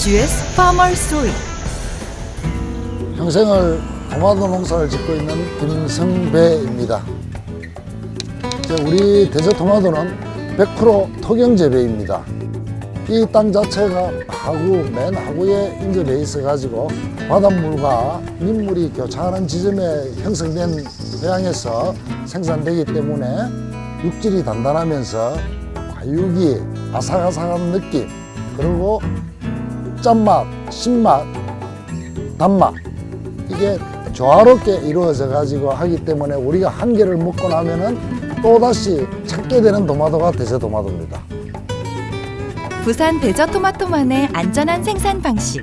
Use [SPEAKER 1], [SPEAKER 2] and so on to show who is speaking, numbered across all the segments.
[SPEAKER 1] GS Farmer
[SPEAKER 2] 평생을 토마토 농사를 짓고 있는 김성배입니다. 우리 대저 토마토는 100% 토경 재배입니다. 이 땅 자체가 하구 맨 하구에 인접해 있어 가지고 바닷물과 민물이 교차하는 지점에 형성된 토양에서 생산되기 때문에 육질이 단단하면서 과육이 아삭아삭한 느낌 그리고 짠맛, 신맛, 단맛 이게 조화롭게 이루어져 가지고 하기 때문에 우리가 한 개를 먹고 나면은 또다시 찾게 되는 도마도가 대세 도마도입니다.
[SPEAKER 1] 부산 대저토마토만의 안전한 생산 방식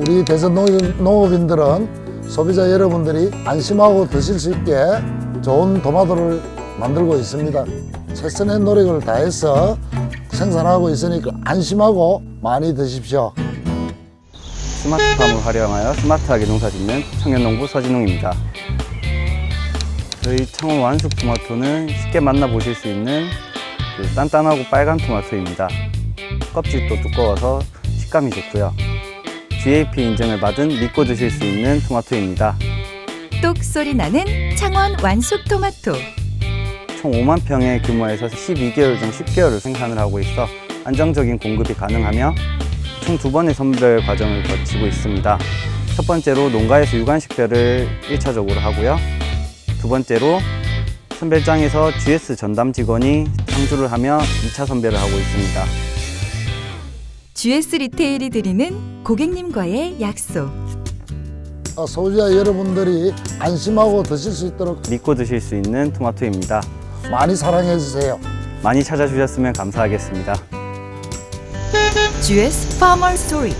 [SPEAKER 2] 우리 농업- 농업인들은 소비자 여러분들이 안심하고 드실 수 있게 좋은 도마도를 만들고 있습니다. 최선의 노력을 다해서 생산하고 있으니까 안심하고 많이 드십시오.
[SPEAKER 3] 스마트팜을 활용하여 스마트하게 농사짓는 청년농부 서진웅입니다. 저희 창원 완숙 토마토는 쉽게 만나보실 수 있는 그 단단하고 빨간 토마토입니다. 껍질도 두꺼워서 식감이 좋고요. GAP 인증을 받은 믿고 드실 수 있는 토마토입니다.
[SPEAKER 1] 똑 소리 나는 창원 완숙 토마토
[SPEAKER 3] 총 5만 평의 규모에서 12개월 중 10개월을 생산을 하고 있어 안정적인 공급이 가능하며 총 두 번의 선별 과정을 거치고 있습니다. 첫 번째로 농가에서 유관식별을 1차적으로 하고요. 두 번째로 선별장에서 GS 전담 직원이 상주를 하며 2차 선별을 하고 있습니다.
[SPEAKER 1] GS 리테일이 드리는 고객님과의 약속
[SPEAKER 2] 어, 소비자 여러분들이 안심하고 드실 수 있도록
[SPEAKER 3] 믿고 드실 수 있는 토마토입니다.
[SPEAKER 2] 많이 사랑해 주세요.
[SPEAKER 3] 많이 찾아주셨으면 감사하겠습니다.
[SPEAKER 1] GS Farmer Story